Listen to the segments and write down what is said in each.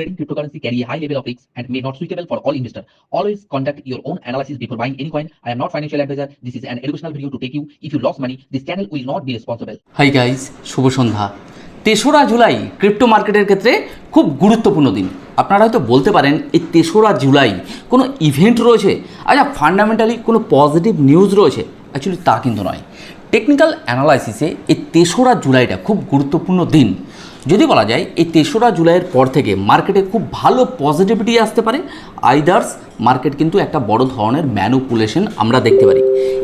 Trading cryptocurrency carry a high level of risk and may not suitable for all investors. Always conduct your own analysis before buying any coin. I am not financial advisor. This is an educational video to take you. If you lost money, this channel will not be responsible. Hi guys শুভ সন্ধ্যা তেসরা July crypto মার্কেটের ক্ষেত্রে খুব গুরুত্বপূর্ণ দিন আপনারা হয়তো বলতে পারেন এই তেসরা জুলাই কোনো ইভেন্ট রয়েছে আচ্ছা ফান্ডামেন্টালি কোনো পজিটিভ নিউজ রয়েছে অ্যাকচুয়ালি তা কিন্তু নয় টেকনিক্যাল অ্যানালাইসিসে এই তেসরা জুলাইটা খুব গুরুত্বপূর্ণ দিন যদি বলা যায়, এই তেসরা জুলাইয়ের পর থেকে মার্কেটে খুব ভালো পজিটিভিটি আসতে পারে। আইদার্স মার্কেট কিন্তু একটা বড় ধরনের ম্যানুপুলেশন আমরা দেখতে পারি।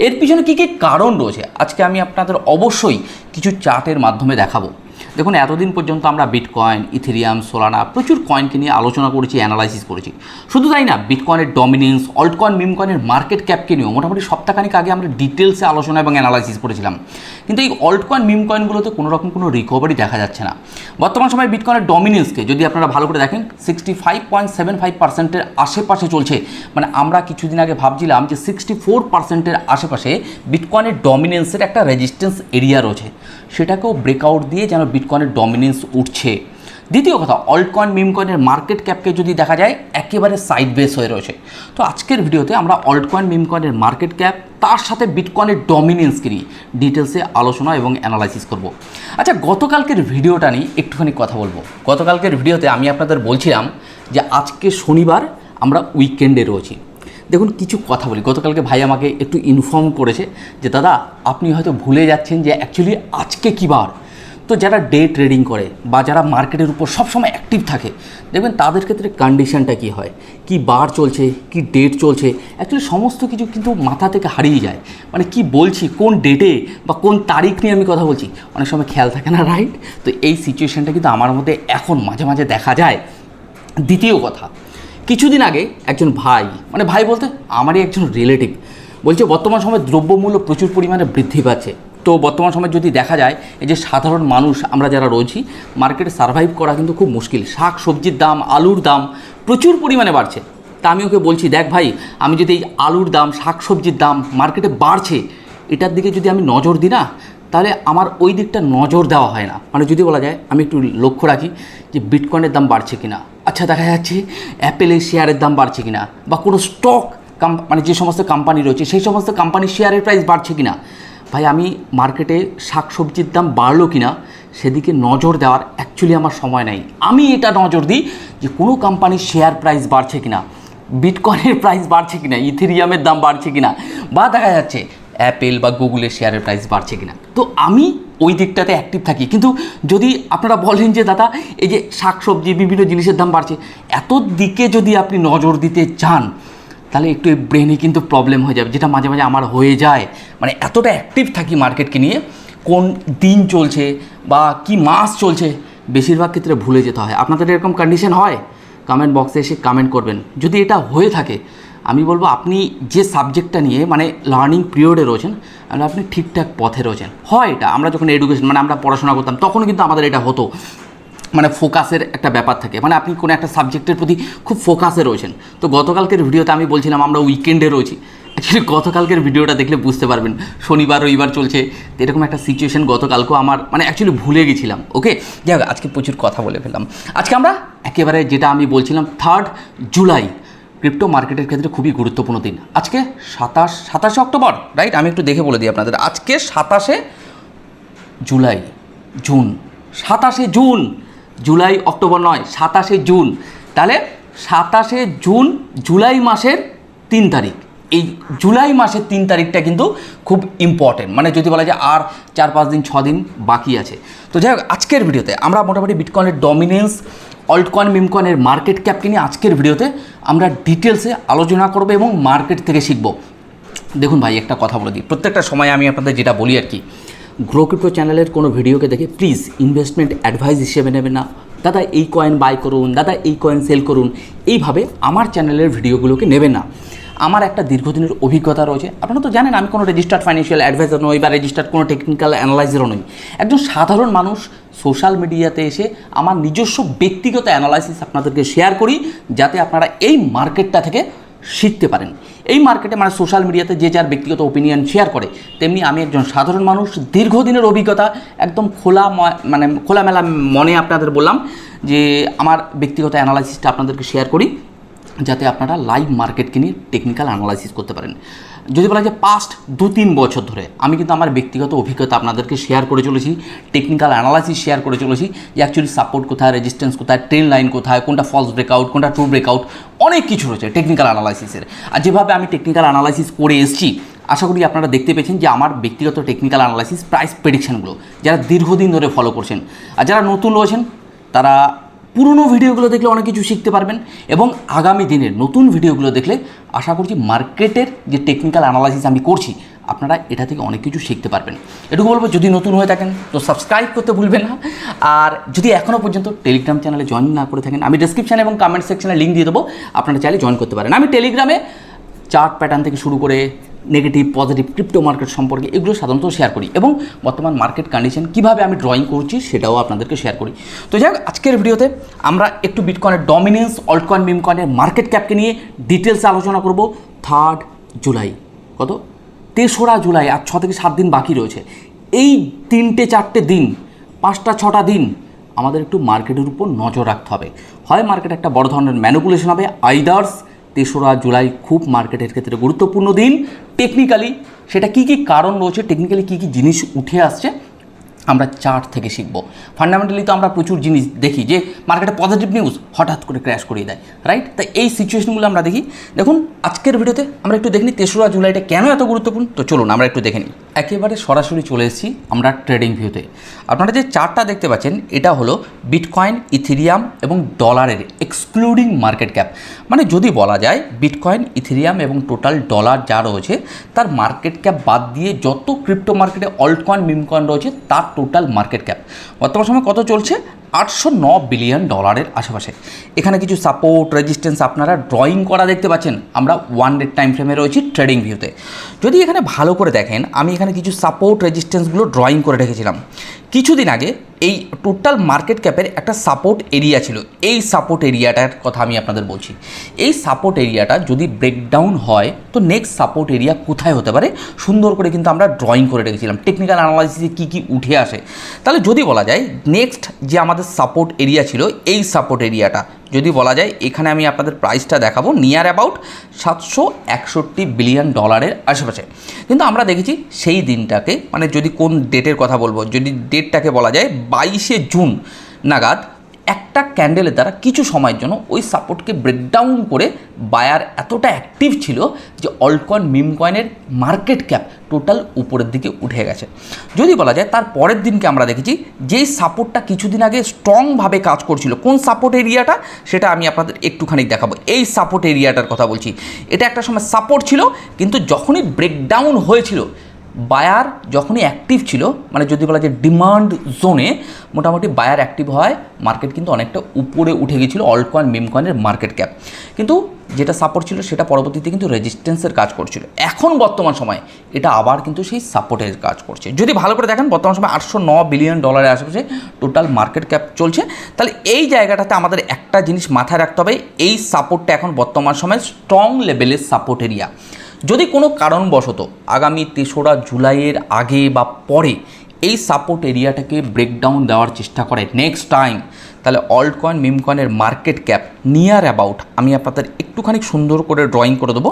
এর পিছনে কী কী কারণ রয়েছে? আজকে আমি আপনাদের অবশ্যই কিছু চার্টের মাধ্যমে দেখাবো। দেখুন, এতদিন পর্যন্ত আমরা বিটকয়েন ইথেরিয়াম সোলানা প্রচুর কয়েনকে নিয়ে আলোচনা করেছি অ্যানালাইসিস করেছি। শুধু তাই না বিটকয়েনের ডমিনেন্স অল্টকয়েন মিমকয়েনের মার্কেট ক্যাপকে নিয়েও মোটামুটি সপ্তাহখানিক আগে আমরা ডিটেলসে আলোচনা এবং অ্যানালাইসিস করেছিলাম। কিন্তু এই অল্ট কয়েন মিম কয়েনগুলোতে কোনো রকম কোনো রিকভারি দেখা যাচ্ছে না। বর্তমান সময় বিটকয়েনের ডমিনেন্সকে যদি আপনারা ভালো করে দেখেন sixty five point seven five পার্সেন্টের আশেপাশে চলছে। মানে আমরা কিছুদিন আগে ভাবছিলাম যে সিক্সটি ফোর পার্সেন্টের আশেপাশে বিটকয়েনের ডমিনেন্সের একটা রেজিস্ট্যান্স এরিয়া রয়েছে। সেটাকেও ব্রেকআউট দিয়ে যেন বিটকয়েনের ডমিনেন্স উঠছে। দ্বিতীয় কথা অল্টকয়েন মিমকয়েনের মার্কেট ক্যাপকে যদি দেখা যায়, একেবারে সাইড বেস হয়ে রয়েছে। তো আজকের ভিডিওতে আমরা অল্টকয়েন মিমকয়েনের মার্কেট ক্যাপ তার সাথে বিটকয়েনের ডমিনেন্সকে নিয়ে ডিটেলসে আলোচনা এবং অ্যানালাইসিস করব। আচ্ছা গতকালকের ভিডিওটা নিয়ে একটুখানি কথা বলব। গতকালকের ভিডিওতে আমি আপনাদের বলছিলাম যে আজকে শনিবার আমরা উইকেন্ডে রয়েছি। দেখুন, কিছু কথা বলি। গতকালকে ভাই আমাকে একটু ইনফর্ম করেছে যে, দাদা, আপনি হয়তো ভুলে যাচ্ছেন যে অ্যাকচুয়ালি আজকে কী বার তো যারা ডে ট্রেডিং করে বা যারা মার্কেটের উপর সবসময় অ্যাক্টিভ থাকে, দেখবেন তাদের ক্ষেত্রে কন্ডিশনটা কী হয়? কি বার চলছে? কি ডেট চলছে? অ্যাকচুয়ালি সমস্ত কিছু কিন্তু মাথা থেকে হারিয়ে যায়। মানে কি বলছি? কোন ডেটে বা কোন তারিখ নিয়ে আমি কথা বলছি? অনেক সময় খেয়াল থাকে না রাইট তো এই সিচুয়েশানটা কিন্তু আমার মধ্যে এখন মাঝে মাঝে দেখা যায়। দ্বিতীয় কথা, কিছুদিন আগে একজন ভাই মানে ভাই বলতে আমারই একজন রিলেটিভ বলছে বর্তমান সময়ে দ্রব্যমূল্য প্রচুর পরিমাণে বৃদ্ধি পাচ্ছে। তো বর্তমান সময় যদি দেখা যায়, এই যে সাধারণ মানুষ আমরা যারা রয়েছি মার্কেটে সার্ভাইভ করা কিন্তু খুব মুশকিল। শাক, সবজির দাম, আলুর দাম প্রচুর পরিমাণে বাড়ছে। তা আমি ওকে বলছি, দেখ ভাই, আমি যদি এই আলুর দাম, শাক, সবজির দাম মার্কেটে বাড়ছে, এটার দিকে যদি আমি নজর দিই না, তাহলে আমার ওই দিকটা নজর দেওয়া হয় না। মানে যদি বলা যায়, আমি একটু লক্ষ্য রাখি যে বিটকয়েনের দাম বাড়ছে কিনা। আচ্ছা দেখা যাচ্ছে অ্যাপেলের শেয়ারের দাম বাড়ছে কিনা, বা কোনো স্টক মানে যে সমস্ত কোম্পানি রয়েছে, সেই সমস্ত কোম্পানির শেয়ারের প্রাইস বাড়ছে কিনা। ভাই, আমি মার্কেটে শাক সবজির দাম বাড়লো কিনা সেদিকে নজর দেওয়ার অ্যাকচুয়ালি আমার সময় নেই। আমি এটা নজর দিই যে কোনো কোম্পানির শেয়ার প্রাইস বাড়ছে কিনা বিটকয়েনের প্রাইস বাড়ছে কিনা ইথেরিয়ামের দাম বাড়ছে কিনা, বা দেখা যাচ্ছে অ্যাপেল বা গুগলের শেয়ারের প্রাইস বাড়ছে কিনা। তো আমি ওই দিকটাতে অ্যাক্টিভ থাকি। কিন্তু যদি আপনারা বলেন যে, দাদা, এই যে শাকসবজি, বিভিন্ন জিনিসের দাম বাড়ছে। এত দিকে যদি আপনি নজর দিতে চান তাহলে একটু এই ব্রেনে কিন্তু প্রবলেম হয়ে যাবে, যেটা মাঝে মাঝে আমার হয়ে যায়। মানে এতটা অ্যাক্টিভ থাকি মার্কেটকে নিয়ে, কোন দিন চলছে বা কি মাস চলছে, বেশিরভাগ ক্ষেত্রে ভুলে যেতে হয়। আপনাদের এরকম কন্ডিশন হয়? কমেন্ট বক্সে এসে কমেন্ট করবেন। যদি এটা হয়ে থাকে, আমি বলব আপনি যে সাবজেক্টটা নিয়ে মানে লার্নিং পিরিয়ডে রয়েছেন আপনি ঠিকঠাক পথে রয়েছেন। হয় এটা, আমরা যখন এডুকেশন মানে আমরা পড়াশোনা করতাম, তখনও কিন্তু আমাদের এটা হতো। মানে ফোকাসের একটা ব্যাপার থাকে। মানে আপনি কোনো একটা সাবজেক্টের প্রতি খুব ফোকাসে রয়েছেন। তো গতকালকের ভিডিওতে আমি বলছিলাম আমরা উইকেন্ডে রয়েছি। অ্যাকচুয়ালি গতকালকের ভিডিওটা দেখলে বুঝতে পারবেন, শনিবার, রবিবার চলছে। এরকম একটা সিচুয়েশন গতকালকেও আমার মানে অ্যাকচুয়ালি ভুলে গেছিলাম ওকে যাই আজকে প্রচুর কথা বলে ফেললাম। আজকে আমরা একেবারে যেটা আমি বলছিলাম থার্ড জুলাই ক্রিপ্টো মার্কেটের ক্ষেত্রে খুবই গুরুত্বপূর্ণ দিন। আজকে সাতাশ, সাতাশে অক্টোবর রাইট আমি একটু দেখে বলে দিই আপনাদের। আজকে সাতাশে জুলাই জুন সাতাশে জুন জুলাই, অক্টোবর নয়, সাতাশে জুন। তাহলে সাতাশে জুন জুলাই মাসের তিন তারিখ। এই জুলাই মাসের তিন তারিখটা কিন্তু খুব ইম্পর্টেন্ট মানে যদি বলা যায় আর চার, পাঁচ দিন, ছ দিন বাকি আছে। তো যাই হোক, আজকের ভিডিওতে আমরা মোটামুটি বিটকয়েনের ডমিনেন্স অল্টকয়েন মিমকয়েনের মার্কেট ক্যাপকে নিয়ে আজকের ভিডিওতে আমরা ডিটেলসে আলোচনা করব এবং মার্কেট থেকে শিখব। দেখুন ভাই, একটা কথা বলে দিই। প্রত্যেকটা সময় আমি আপনাদের যেটা বলি আর কি গ্রো ক্রিপ্টো চ্যানেলের কোনো ভিডিওকে দেখে প্লিজ ইনভেস্টমেন্ট অ্যাডভাইস হিসেবে নেবে না। দাদা, এই কয়েন বাই করুন, দাদা, এই কয়েন সেল করুন। এইভাবে আমার চ্যানেলের ভিডিওগুলোকে নেবে না। আমার একটা দীর্ঘদিনের অভিজ্ঞতা রয়েছে। আপনারা তো জানেন, আমি কোনো রেজিস্টার্ড ফাইন্যান্সিয়াল অ্যাডভাইজার নই বা রেজিস্টার্ড কোনো টেকনিক্যাল অ্যানালাইজারও নই। একজন সাধারণ মানুষ সোশ্যাল মিডিয়াতে এসে আমার নিজস্ব ব্যক্তিগত অ্যানালাইসিস আপনাদেরকে শেয়ার করি, যাতে আপনারা এই মার্কেটটা থেকে শিখতে পারেন। এই মার্কেটে মানে সোশ্যাল মিডিয়াতে যে যার ব্যক্তিগত ওপিনিয়ন শেয়ার করে, তেমনি আমি একজন সাধারণ মানুষ, দীর্ঘদিনের অভিজ্ঞতা একদম খোলা মানে খোলামেলা মনে আপনাদের বললাম যে আমার ব্যক্তিগত অ্যানালাইসিসটা আপনাদেরকে শেয়ার করি, যাতে আপনারা লাইভ মার্কেটকে নিয়ে টেকনিক্যাল অ্যানালাইসিস করতে পারেন। যদি বলা যে পাস্ট দু তিন বছর ধরে, আমি কিন্তু আমার ব্যক্তিগত অভিজ্ঞতা আপনাদেরকে শেয়ার করে চলেছি টেকনিক্যাল অ্যানালাইসিস শেয়ার করে চলেছি যে অ্যাকচুয়ালি সাপোর্ট কোথায় রেজিস্ট্যান্স কোথায় ট্রেন লাইন কোথায়, কোনটা ফলস ব্রেকআউট কোনটা ট্রু ব্রেকআউট অনেক কিছু রয়েছে টেকনিক্যাল অ্যানালাইসিসের আর যেভাবে আমি টেকনিক্যাল অ্যানালাইসিস করে এসেছি, আশা করি আপনারা দেখতে পেয়েছেন যে আমার ব্যক্তিগত টেকনিক্যাল অ্যানালাইসিস প্রাইস প্রেডিকশনগুলো যারা দীর্ঘদিন ধরে ফলো করছেন, আর যারা নতুন রয়েছেন, তারা পুরনো ভিডিওগুলো দেখলে অনেক কিছু শিখতে পারবেন এবং আগামী দিনের নতুন ভিডিওগুলো দেখলে আশা করছি মার্কেটের যে টেকনিক্যাল অ্যানালাইসিস আমি করছি, আপনারা এটা থেকে অনেক কিছু শিখতে পারবেন। এটুকু বলব, যদি নতুন হয়ে থাকেন, তো সাবস্ক্রাইব করতে ভুলবেন না। আর যদি এখনও পর্যন্ত টেলিগ্রাম চ্যানেলে জয়েন না করে থাকেন, আমি ডেসক্রিপশানে এবং কমেন্ট সেকশানে লিঙ্ক দিয়ে দেবো, আপনারা চাইলে জয়েন করতে পারেন। আমি টেলিগ্রামে চার্ট প্যাটার্ন থেকে শুরু করে নেগেটিভ পজিটিভ ক্রিপ্টো মার্কেট সম্পর্কে এগুলো সাধারণত শেয়ার করি এবং বর্তমান মার্কেট কন্ডিশন কীভাবে আমি ড্রয়িং করছি সেটাও আপনাদেরকে শেয়ার করি। তো যাই আজকের ভিডিওতে আমরা একটু বিটকয়েনের ডমিনেন্স অল্টকয়েন মিমকয়েনের মার্কেট ক্যাপকে নিয়ে ডিটেলসে আলোচনা করব। থার্ড জুলাই কত? তেসরা জুলাই আর ছ থেকে সাত দিন বাকি রয়েছে। এই তিনটে চারটে দিন, পাঁচটা ছটা দিন আমাদের একটু মার্কেটের উপর নজর রাখতে হবে। হয় মার্কেট একটা বড় ধরনের ম্যানুপুলেশন হবে আইদার্স তেসরা জুলাই খুব মার্কেটের ক্ষেত্রে গুরুত্বপূর্ণ দিন। টেকনিক্যালি সেটা কি কি কারণ রয়েছে? টেকনিক্যালি কি কি জিনিস উঠে আসছে? আমরা চার্ট থেকে শিখব। ফান্ডামেন্টালি তো আমরা প্রচুর জিনিস দেখি যে মার্কেটে পজিটিভ নিউজ হঠাৎ করে ক্র্যাশ করিয়ে দেয় রাইট তাই এই সিচুয়েশনগুলো আমরা দেখি। দেখুন, আজকের ভিডিওতে আমরা একটু দেখি তেসরা জুলাইটা কেন এত গুরুত্বপূর্ণ? তো চলুন আমরা একটু দেখে নিই। একেবারে সরাসরি চলে এসেছি আমরা ট্রেডিং ভিউতে আপনারা যে চার্টটা দেখতে পাচ্ছেন, এটা হলো বিটকয়েন ইথিরিয়াম এবং ডলারের এক্সক্লুডিং মার্কেট ক্যাপ মানে যদি বলা যায় বিটকয়েন ইথিরিয়াম এবং টোটাল ডলার যা রয়েছে, তার মার্কেট ক্যাপ বাদ দিয়ে যত ক্রিপ্টো মার্কেটে অল্ট কয়েন মিম কয়েন রয়েছে, তার টোটাল মার্কেট ক্যাপ বর্তমান সময় কত চলছে? আটশো ন বিলিয়ন ডলারের আশেপাশে। এখানে কিছু সাপোর্ট রেজিস্ট্যান্স আপনারা ড্রয়িং করা দেখতে পাচ্ছেন। আমরা ওয়ান ডে টাইম ফ্রেমে রয়েছি ট্রেডিং ভিউতে যদি এখানে ভালো করে দেখেন, আমি এখানে কিছু সাপোর্ট রেজিস্ট্যান্সগুলো ড্রয়িং করে রেখেছিলাম। কিছুদিন আগে এই টোটাল মার্কেট ক্যাপের একটা সাপোর্ট এরিয়া ছিল। এই সাপোর্ট এরিয়াটার কথা আমি আপনাদের বলছি। এই সাপোর্ট এরিয়াটা যদি ব্রেকডাউন হয়, তো নেক্সট সাপোর্ট এরিয়া কোথায় হতে পারে? সুন্দর করে কিন্তু আমরা ড্রয়িং করে রেখেছিলাম। টেকনিক্যাল অ্যানালাইসিসে কী কী উঠে আসে? তাহলে যদি বলা যায় নেক্সট যে আমাদের সাপোর্ট এরিয়া ছিল, এই সাপোর্ট এরিয়াটা যদি বলা যায়, এখানে আমি আপনাদের প্রাইসটা দেখাবো নিয়ার অ্যাবাউট সাতশো একষট্টি বিলিয়ন ডলারের আশেপাশে। কিন্তু আমরা দেখেছি সেই দিনটাকে মানে যদি কোন ডেটের কথা বলব, যদি ডেটটাকে বলা যায়, বাইশে জুন নাগাদ একটা ক্যান্ডেলের দ্বারা কিছু সময়ের জন্য ওই সাপোর্টকে ব্রেকডাউন করে বায়ার এতটা অ্যাক্টিভ ছিল যে অল্টকয়েন মিম কয়েনের মার্কেট ক্যাপ টোটাল উপরের দিকে উঠে গেছে। যদি বলা যায় তার পরের দিনকে আমরা দেখেছি, যেই সাপোর্টটা কিছুদিন আগে স্ট্রংভাবে কাজ করছিল, কোন সাপোর্ট এরিয়াটা সেটা আমি আপনাদের একটুখানি দেখাবো। এই সাপোর্ট এরিয়াটার কথা বলছি। এটা একটা সময় সাপোর্ট ছিল, কিন্তু যখনই ব্রেকডাউন হয়েছিল বায়ার যখনই অ্যাক্টিভ ছিল মানে যদি বলা যায় ডিমান্ড জোনে মোটামুটি বায়ার অ্যাক্টিভ হয় মার্কেট কিন্তু অনেকটা উপরে উঠে গেছিল অল্ট কয়েন মিম কয়েনের মার্কেট ক্যাপ কিন্তু যেটা সাপোর্ট ছিল সেটা পরবর্তীতে কিন্তু রেজিস্ট্যান্সের কাজ করছিল। এখন বর্তমান সময়ে এটা আবার কিন্তু সেই সাপোর্টের কাজ করছে। যদি ভালো করে দেখেন, বর্তমান সময় আটশো ন বিলিয়ন ডলারের আশেপাশে টোটাল মার্কেট ক্যাপ চলছে। তাহলে এই জায়গাটাতে আমাদের একটা জিনিস মাথায় রাখতে হবে, এই সাপোর্টটা এখন বর্তমান সময়ে স্ট্রং লেভেলের সাপোর্ট এরিয়া যদি কোনো কারণবশত আগামী তেসরা জুলাইয়ের আগে বা পরে এই সাপোর্ট এরিয়াটাকে ব্রেকডাউন দেওয়ার চেষ্টা করে নেক্সট টাইম তাহলে অল্ট কয়েন মিম কয়েনের মার্কেট ক্যাপ নিয়ার অ্যাবাউট আমি আপনাদের একটুখানি সুন্দর করে ড্রয়িং করে দেবো।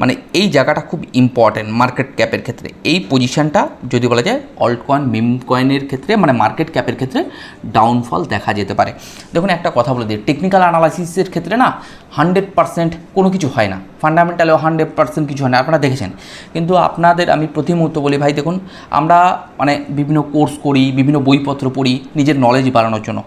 মানে এই জায়গাটা খুব ইম্পর্ট্যান্ট মার্কেট ক্যাপের ক্ষেত্রে। এই পজিশনটা যদি বলা যায় অল্ট কয়েন মিম কয়েনের ক্ষেত্রে মানে মার্কেট ক্যাপের ক্ষেত্রে ডাউনফল দেখা যেতে পারে। দেখুন, একটা কথা বলে দিই টেকনিক্যাল অ্যানালাইসিসের ক্ষেত্রে না হান্ড্রেড পার্সেন্ট কোনো কিছু হয় না। ফান্ডামেন্টালেও হান্ড্রেড পার্সেন্ট কিছু হয় না, আপনারা দেখেছেন। কিন্তু আপনাদের, আমি প্রতি মুহূর্ত বলি, ভাই দেখুন, আমরা মানে বিভিন্ন কোর্স করি, বিভিন্ন বইপত্র পড়ি, নিজের নলেজ বাড়ানোর জন্য।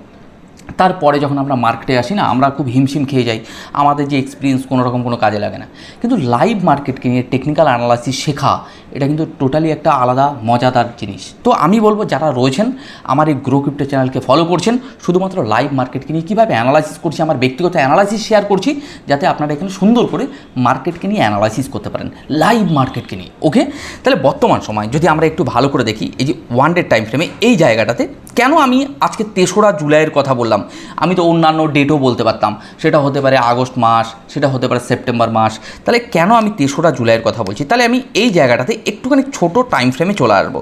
তারপরে যখন আমরা মার্কেটে আসি না, আমরা খুব হিমশিম খেয়ে যাই। আমাদের যে এক্সপিরিয়েন্স কোনো রকম কোনো কাজে লাগে না। কিন্তু লাইভ মার্কেটকে নিয়ে টেকনিক্যাল অ্যানালাইসিস শেখা এটা কিন্তু টোটালি একটা আলাদা, মজাদার জিনিস। তো আমি বলব, যারা রয়েছেন, আমার এই গ্রো ক্রিপ্টো চ্যানেলকে ফলো করছেন, শুধুমাত্র লাইভ মার্কেটকে নিয়ে কীভাবে অ্যানালাইসিস করছি, আমার ব্যক্তিগত অ্যানালাইসিস শেয়ার করছি, যাতে আপনারা এখানে সুন্দর করে মার্কেটকে নিয়ে অ্যানালাইসিস করতে পারেন লাইভ মার্কেটকে নিয়ে ওকে তাহলে বর্তমান সময়, যদি আমরা একটু ভালো করে দেখি, এই যে ওয়ান ডে টাইম ফ্রেমে এই জায়গাটাতে, কেন আমি আজকে তেসরা জুলাইয়ের কথা বললাম? আমি তো অন্যান্য ডেটও বলতে পারতাম, সেটা হতে পারে আগস্ট মাস, সেটা হতে পারে সেপ্টেম্বর মাস, তাহলে কেন আমি তেসরা জুলাইয়ের কথা বলছি? তাহলে আমি এই জায়গাটাতে একটুখানি ছোট টাইম ফ্রেমে চলে আসব।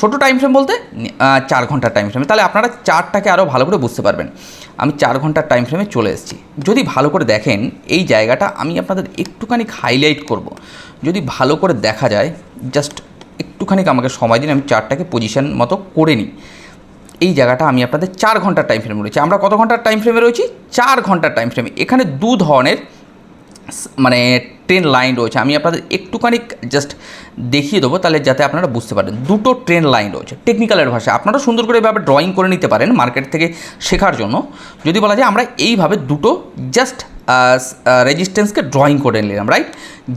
ছোট টাইম ফ্রেম বলতে চার ঘণ্টার টাইম ফ্রেমে তাহলে আপনারা চারটাকে আরও ভালো করে বুঝতে পারবেন। আমি চার ঘণ্টার টাইম ফ্রেমে চলে এসেছি। যদি ভালো করে দেখেন, এই জায়গাটা আমি আপনাদের একটুখানি হাইলাইট করব। যদি ভালো করে দেখা যায় জাস্ট একটুখানি আমাকে সময় দিন, আমি চারটাকে পজিশান মতো করে নিই। এই জায়গাটা আমি আপনাদের চার ঘণ্টার টাইম ফ্রেমে রয়েছি আমরা কত ঘণ্টার টাইম ফ্রেমে রয়েছি? চার ঘণ্টার টাইম ফ্রেমে এখানে দু ধরনের মানে ট্রেন লাইন রয়েছে। আমি আপনাদের একটুখানি জাস্ট দেখিয়ে দেবো, তাহলে যাতে আপনারা বুঝতে পারেন। দুটো ট্রেন লাইন রয়েছে টেকনিক্যালের ভাষা আপনারা সুন্দর করে এভাবে ড্রয়িং করে নিতে পারেন মার্কেট থেকে শেখার জন্য। যদি বলা যায়, আমরা এইভাবে দুটো জাস্ট রেজিস্ট্যান্সকে ড্রয়িং করে নিলাম রাইট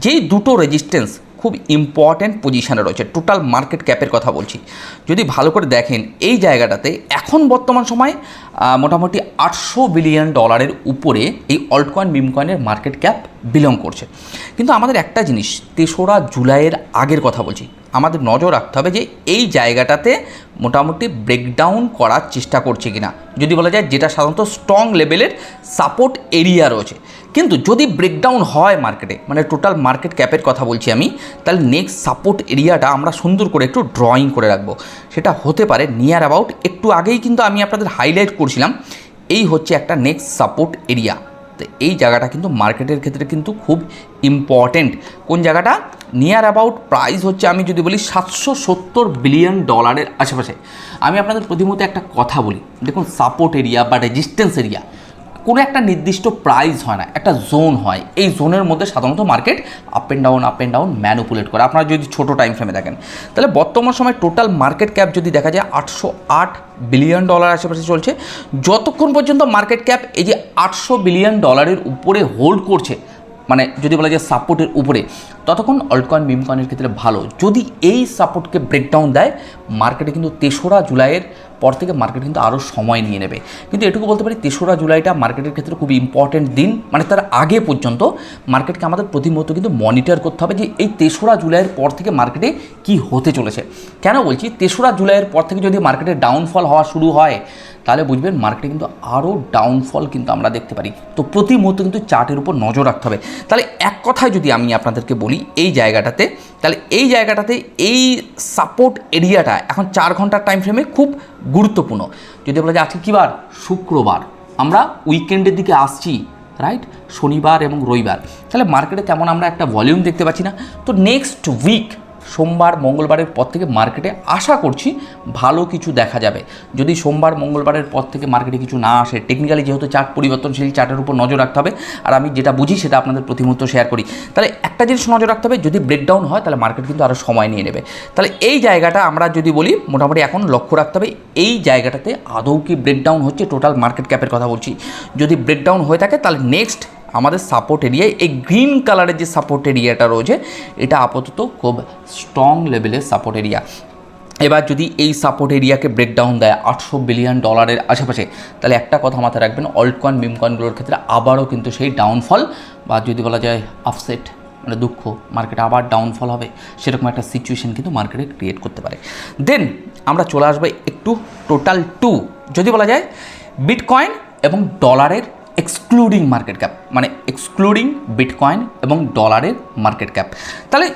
যেই দুটো রেজিস্ট্যান্স খুব ইম্পর্ট্যান্ট পজিশানে রয়েছে টোটাল মার্কেট ক্যাপের কথা বলছি। যদি ভালো করে দেখেন, এই জায়গাটাতে এখন বর্তমান সময় মোটামুটি আটশো বিলিয়ন ডলারের উপরে এই অল্ট কয়েন মিম কয়েনের মার্কেট ক্যাপ বিলং করছে। কিন্তু আমাদের একটা জিনিস, তেসরা জুলাইয়ের আগের কথা বলছি। আমাদের নজর রাখতে হবে যে এই জায়গাটাতে মোটামুটি ব্রেকডাউন করার চেষ্টা করছে কিনা। যদি বলা যায় যেটা সাধারণত স্ট্রং লেভেলের সাপোর্ট এরিয়া রয়েছে। কিন্তু যদি ব্রেকডাউন হয় মার্কেটে মানে টোটাল মার্কেট ক্যাপের কথা বলছি আমি, তাহলে নেক্সট সাপোর্ট এরিয়াটা আমরা সুন্দর করে একটু ড্রয়িং করে রাখব। সেটা হতে পারে নিয়ার অ্যাবাউট একটু আগেই কিন্তু আমি আপনাদের হাইলাইট করছিলাম, এই হচ্ছে একটা নেক্সট সাপোর্ট এরিয়া তো এই জায়গাটা কিন্তু মার্কেটের ক্ষেত্রে কিন্তু খুব ইম্পর্ট্যান্ট কোন জায়গাটা? নিয়ার অ্যাবাউট প্রাইস হচ্ছে আমি যদি বলি সাতশো সত্তর বিলিয়ন ডলারের আশেপাশে। আমি আপনাদের প্রতিমতো একটা কথা বলি। দেখুন সাপোর্ট এরিয়া বা রেজিস্ট্যান্স এরিয়া কোনো একটা নির্দিষ্ট প্রাইস হয় না, একটা জোন হয়। এই জোনের মধ্যে সাধারণত market up and down up and down manipulate করে। আপনারা যদি ছোটো টাইম ফ্রেমে দেখেন, তাহলে বর্তমান সময় টোটাল মার্কেট ক্যাপ যদি দেখা যায় আটশো আট বিলিয়ন ডলার আশেপাশে চলছে। যতক্ষণ পর্যন্ত মার্কেট ক্যাপ এই যে আটশো বিলিয়ন ডলারের উপরে হোল্ড করছে মানে যদি বলা যায় সাপোর্টের উপরে, ততক্ষণ অল্টকয়েন মিমকয়েনের ক্ষেত্রে ভালো। যদি এই সাপোর্টকে ব্রেকডাউন দেয় মার্কেটে কিন্তু তেসরা জুলাইয়ের পর থেকে মার্কেট কিন্তু আরও সময় নিয়ে নেবে। কিন্তু এটুকু বলতে পারি, তেসরা জুলাইটা মার্কেটের ক্ষেত্রে খুব ইম্পর্টেন্ট দিন। মানে তার আগে পর্যন্ত মার্কেটকে আমাদের প্রতিমুহূর্ত কিন্তু মনিটর করতে হবে যে এই তেসরা জুলাইয়ের পর থেকে মার্কেটে কি হতে চলেছে। কেন বলছি? তেসরা জুলাইয়ের পর থেকে যদি মার্কেটে ডাউনফল হওয়া শুরু হয় তাহলে বুঝবেন মার্কেটে কিন্তু আরও ডাউনফল কিন্তু আমরা দেখতে পারি। তো প্রতি মুহূর্তে কিন্তু চার্টের উপর নজর রাখতে হবে। তাহলে এক কথায় যদি আমি আপনাদেরকে বলি এই জায়গাটাতে, তাহলে এই জায়গাটাতে এই সাপোর্ট এরিয়াটা এখন চার ঘণ্টার টাইম ফ্রেমে খুব গুরুত্বপূর্ণ। যদি বলা যায় আজকে কী বার? শুক্রবার। আমরা উইকেন্ডের দিকে আসছি রাইট শনিবার এবং রবিবার। তাহলে মার্কেটে তেমন আমরা একটা ভলিউম দেখতে পাচ্ছি না। তো নেক্সট উইক সোমবার, মঙ্গলবারের পর থেকে মার্কেটে আশা করছি ভালো কিছু দেখা যাবে। যদি সোমবার, মঙ্গলবারের পর থেকে মার্কেটে কিছু না আসে টেকনিক্যালি যেহেতু চার্ট পরিবর্তনশীল, চার্টের উপর নজর রাখতে হবে। আর আমি যেটা বুঝি সেটা আপনাদের প্রতি মুহূর্ত শেয়ার করি। তাহলে একটা জিনিস নজর রাখতে হবে, যদি ব্রেকডাউন হয় তাহলে মার্কেট কিন্তু আরও সময় নিয়ে নেবে। তাহলে এই জায়গাটা আমরা যদি বলি, মোটামুটি এখন লক্ষ্য রাখতে হবে, এই জায়গাটাতে আদৌ কি ব্রেকডাউন হচ্ছে? টোটাল মার্কেট ক্যাপের কথা বলছি। যদি ব্রেকডাউন হয়ে থাকে তাহলে নেক্সট আমাদের সাপোর্ট এরিয়ায় এই গ্রিন কালারের যে সাপোর্ট এরিয়াটা রয়েছে, এটা আপাতত খুব স্ট্রং লেভেলের সাপোর্ট এরিয়া এবার যদি এই সাপোর্ট এরিয়াকে ব্রেকডাউন দেয় আটশো বিলিয়ন ডলারের আশেপাশে, তাহলে একটা কথা মাথায় রাখবেন অল্ট কয়েন মিম কয়েনগুলোর ক্ষেত্রে আবারও কিন্তু সেই ডাউনফল বা যদি বলা যায় আপসেট মানে দুঃখ মার্কেটে আবার ডাউনফল হবে, সেরকম একটা সিচুয়েশন কিন্তু মার্কেটে ক্রিয়েট করতে পারে। দেন আমরা চলে আসব একটু টোটাল টু যদি বলা যায় বিটকয়েন এবং ডলারের এক্সক্লুডিং মার্কেট ক্যাপ মানে এক্সক্লুডিং বিটকয়েন এবং ডলারের মার্কেট ক্যাপ তাহলে